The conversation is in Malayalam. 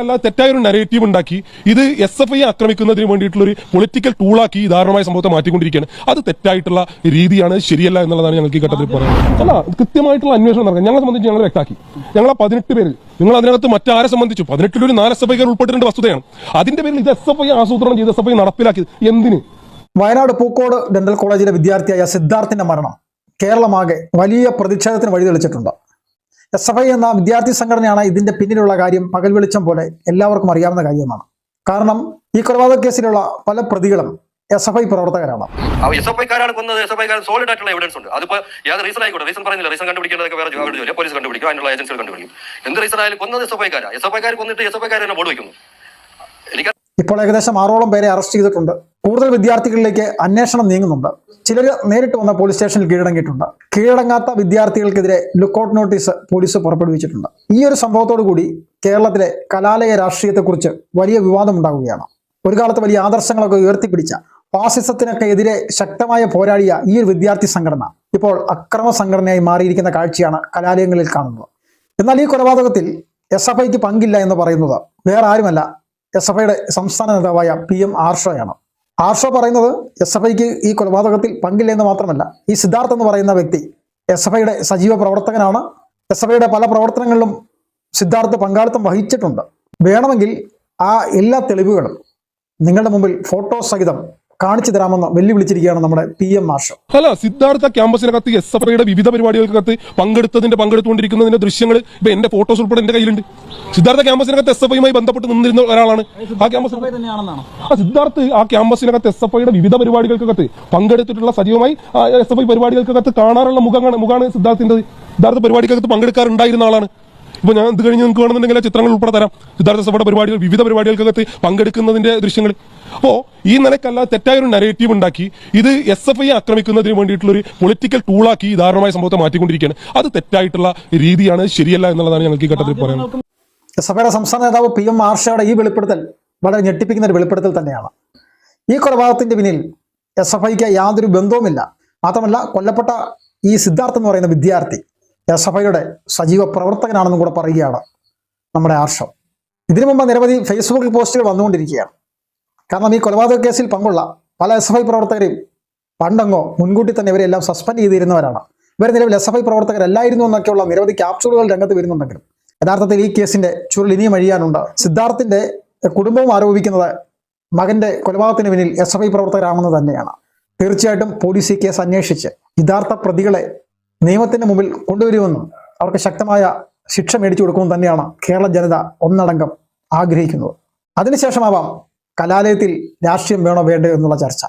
അല്ല തെറ്റായൊരു നരേറ്റീവ് ഉണ്ടാക്കി ഇത് എസ് എഫ് ഐ ആക്രമിക്കുന്നതിന് വേണ്ടിയിട്ടുള്ള ഒരു പൊളിറ്റിക്കൽ ടൂളാക്കി ഈ ദാരുണമായ സംഭവത്തെ മാറ്റിക്കൊണ്ടിരിക്കുകയാണ്. അത് തെറ്റായിട്ടുള്ള രീതിയാണ് ശരിയല്ല എന്നുള്ളതാണ് ഞങ്ങൾക്ക് ഈ ഘട്ടത്തിൽ പറയുന്നത് അല്ല കൃത്യമായിട്ടുള്ള അന്വേഷണം നടക്കുക ഞങ്ങളെ സംബന്ധിച്ച് ഞങ്ങൾ വ്യക്താക്കി ഞങ്ങൾ പതിനെട്ട് പേര് നിങ്ങൾ അതിനകത്ത് മറ്റാരെ സംബന്ധിച്ചു? പതിനെട്ടിൽ ഒരു നാല് എസ് എഫ് ഐക്കാർ ഉൾപ്പെട്ടിട്ടുണ്ട് വസ്തുതയാണ്. അതിന്റെ പേരിൽ ഇത് എസ് എഫ് ഐ ആസൂത്രണം ചെയ്ത് എസ് എഫ് ഐ നടപ്പിലാക്കിയത് എന്തിന്? വയനാട് പൂക്കോട് ഡെന്റൽ കോളേജിലെ വിദ്യാർത്ഥിയായ സിദ്ധാർത്ഥിന്റെ മരണം കേരളമാകെ വലിയ പ്രതിഷേധത്തിന് വഴിതെളിച്ചിട്ടുണ്ട്. എസ് എഫ് ഐ എന്ന വിദ്യാർത്ഥി സംഘടനയാണ് ഇതിന്റെ പിന്നിലുള്ള കാര്യം പകൽ വെളിച്ചം പോലെ എല്ലാവർക്കും അറിയാവുന്ന കാര്യമാണ്. കാരണം ഈ കൊലപാതക കേസിലുള്ള പല പ്രതികളും എസ് എഫ് ഐ പ്രവർത്തകരാണ്. എസ് എഫ് ഐക്കാരാണ് കൊന്നത്. എസ് എഫ് ഐക്കാർ സോളിഡ് ആയിട്ടുള്ള എവിഡൻസ് ഉണ്ട്. അതിപ്പോ യാതൊരു റീസൺ ആയിക്കോട്ടെ. റീസൺ പറയുന്നില്ല. റീസൺ കണ്ടുപിടിക്കേണ്ടതൊക്കെ വേറെ ജോലി ജോലി പോലീസ് കണ്ടുപിടിക്കും. അതിനുള്ള ഏജൻസികൾ കണ്ടുപിടിക്കും. എന്ത് റീസൺ ആയാലും കൊന്നത് എസ് എഫ് ഐക്കാരാ. എസ് എഫ് ഐക്കാർ കൊന്നിട്ട് എസ് എഫ് ഐക്കാർ തന്നെ ബോർഡ് വയ്ക്കുന്നു എനിക്ക് ഇപ്പോൾ ഏകദേശം ആറോളം പേരെ അറസ്റ്റ് ചെയ്തിട്ടുണ്ട്. കൂടുതൽ വിദ്യാർത്ഥികളിലേക്ക് അന്വേഷണം നീങ്ങുന്നുണ്ട്. ചിലർ നേരിട്ട് വന്ന പോലീസ് സ്റ്റേഷനിൽ കീഴടങ്ങിയിട്ടുണ്ട്. കീഴടങ്ങാത്ത വിദ്യാർത്ഥികൾക്കെതിരെ ലുക്കൌട്ട് നോട്ടീസ് പോലീസ് പുറപ്പെടുവിച്ചിട്ടുണ്ട്. ഈ ഒരു സംഭവത്തോടു കൂടി കേരളത്തിലെ കലാലയ രാഷ്ട്രീയത്തെക്കുറിച്ച് വലിയ വിവാദമുണ്ടാകുകയാണ് ഒരു കാലത്ത് വലിയ ആദർശങ്ങളൊക്കെ ഉയർത്തിപ്പിടിച്ച ഫാസിസത്തിനൊക്കെ എതിരെ ശക്തമായ പോരാടിയ ഈ ഒരു വിദ്യാർത്ഥി സംഘടന ഇപ്പോൾ അക്രമ സംഘടനയായി മാറിയിരിക്കുന്ന കാഴ്ചയാണ് കലാലയങ്ങളിൽ കാണുന്നത്. എന്നാൽ ഈ കൊലപാതകത്തിൽ എസ് എഫ് ഐക്ക് പങ്കില്ല എന്ന് പറയുന്നത് വേറെ ആരുമല്ല. എസ് എഫ് ഐയുടെ സംസ്ഥാന നേതാവായ പി എം ആർഷോയാണ്. ആർഷോ പറയുന്നത് എസ് എഫ് ഐക്ക് ഈ കൊലപാതകത്തിൽ പങ്കില്ല എന്ന് മാത്രമല്ല ഈ സിദ്ധാർത്ഥ് എന്ന് പറയുന്ന വ്യക്തി എസ് എഫ് ഐയുടെ സജീവ പ്രവർത്തകനാണ്. എസ് എഫ് ഐയുടെ പല പ്രവർത്തനങ്ങളിലും സിദ്ധാർത്ഥ് പങ്കാളിത്തം വഹിച്ചിട്ടുണ്ട്. വേണമെങ്കിൽ ആ എല്ലാ തെളിവുകളും നിങ്ങളുടെ മുമ്പിൽ ഫോട്ടോ സഹിതം കാണിച്ചു തരാമെന്ന് വെല്ലുവിളിച്ചിരിക്കുകയാണ് നമ്മുടെ പി എം മാഷ്. അല്ല സിദ്ധാർത്ഥ ക്യാമ്പസിനകത്ത് എസ് എഫ് ഐയുടെ വിവിധ പരിപാടികൾക്കകത്ത് പങ്കെടുത്തതിന്റെ പങ്കെടുത്തുകൊണ്ടിരിക്കുന്നതിന്റെ ദൃശ്യങ്ങൾ ഇപ്പൊ എന്റെ ഫോട്ടോസ് ഉൾപ്പെടെ എന്റെ കയ്യിലുണ്ട്. സിദ്ധാർത്ഥ ക്യാമ്പസിനകത്ത് എസ് എഫ് ഐയുമായി ബന്ധപ്പെട്ട് നിന്നിരുന്ന ഒരാളാണ്. ആ ക്യാമ്പസ് ആ സിദ്ധാർത്ഥ് ആ ക്യാമ്പസിനകത്ത് എസ് എഫ് ഐയുടെ വിവിധ പരിപാടികൾക്കകത്ത് പങ്കെടുത്തിട്ടുള്ള സജീവമായി എസ് എഫ് ഐ പരിപാടികൾക്കകത്ത് കാണാറുള്ള മുഖമാണ് മുഖമാണ് സിദ്ധാർത്ഥിന്റെ സിദ്ധാർത്ഥ പരിപാടിക്കകത്ത് പങ്കെടുക്കാറുണ്ടായിരുന്ന ആളാണ്. ഇപ്പൊ ഞാൻ ഇത് കഴിഞ്ഞ് നിങ്ങൾക്ക് വേണമെന്നുണ്ടെങ്കിൽ ആ ചിത്രങ്ങൾ ഉൾപ്പെടെ തരാം. സിദ്ധാർത്ഥ സഭയുടെ പരിപാടികൾ വിവിധ പരിപാടികൾക്കകത്ത് പങ്കെടുക്കുന്നതിന്റെ ദൃശ്യങ്ങൾ. അപ്പോൾ ഈ നിലക്കല്ല തെറ്റായൊരു നരേറ്റീവ് ഉണ്ടാക്കി ഇത് എസ് എഫ് ഐ ആക്രമിക്കുന്നതിന് വേണ്ടിയിട്ടുള്ള ഒരു പൊളിറ്റിക്കൽ ടൂളാക്കി ഈ ദാരുണമായ സംഭവത്തെ മാറ്റിക്കൊണ്ടിരിക്കുകയാണ്. അത് തെറ്റായിട്ടുള്ള രീതിയാണ് ശരിയല്ല എന്നുള്ളതാണ് ഞങ്ങൾക്ക് ഈ ഘട്ടത്തിൽ പറയുന്നത് എസ് എഫ് ഐയുടെ സംസ്ഥാന നേതാവ് പി എം ആർഷയുടെ ഈ വെളിപ്പെടുത്തൽ വളരെ ഞെട്ടിപ്പിക്കുന്ന ഒരു വെളിപ്പെടുത്തൽ തന്നെയാണ്. ഈ കൊലപാതകത്തിന്റെ പിന്നിൽ എസ് എഫ് ഐക്ക് യാതൊരു ബന്ധവുമില്ല. മാത്രമല്ല കൊല്ലപ്പെട്ട ഈ സിദ്ധാർത്ഥ് എന്ന് പറയുന്ന വിദ്യാർത്ഥി എസ് എഫ് ഐയുടെ സജീവ പ്രവർത്തകനാണെന്നും കൂടെ പറയുകയാണ് നമ്മുടെ ആർഷം. ഇതിനു മുമ്പ് നിരവധി ഫേസ്ബുക്കിൽ പോസ്റ്റുകൾ വന്നുകൊണ്ടിരിക്കുകയാണ്. കാരണം ഈ കൊലപാതക കേസിൽ പങ്കുള്ള പല എസ് എഫ് ഐ പ്രവർത്തകരെയും പണ്ടങ്ങോ മുൻകൂട്ടി തന്നെ ഇവരെല്ലാം സസ്പെൻഡ് ചെയ്തിരുന്നവരാണ്. ഇവർ നിലവിൽ എസ് എഫ് ഐ പ്രവർത്തകരല്ലായിരുന്നു എന്നൊക്കെയുള്ള നിരവധി ക്യാപ്സൂളുകൾ രംഗത്ത് വരുന്നുണ്ടെങ്കിലും യഥാർത്ഥത്തിൽ ഈ കേസിന്റെ ചുരുൾ ഇനിയും അഴിയാനുണ്ട്. സിദ്ധാർത്ഥിന്റെ കുടുംബവും ആരോപിക്കുന്നത് മകന്റെ കൊലപാതകത്തിന് പിന്നിൽ എസ് എഫ് ഐ പ്രവർത്തകരാണെന്ന് തന്നെയാണ്. തീർച്ചയായിട്ടും പോലീസ് ഈ കേസ് അന്വേഷിച്ച് യഥാർത്ഥ പ്രതികളെ നിയമത്തിന്റെ മുമ്പിൽ കൊണ്ടുവരുമെന്നും അവർക്ക് ശക്തമായ ശിക്ഷ മേടിച്ചു കൊടുക്കുമെന്ന് തന്നെയാണ് കേരള ജനത ഒന്നടങ്കം ആഗ്രഹിക്കുന്നത്. അതിനുശേഷമാവാം കലാലയത്തിൽ രാഷ്ട്രീയം വേണോ വേണ്ടോ എന്നുള്ള ചർച്ച.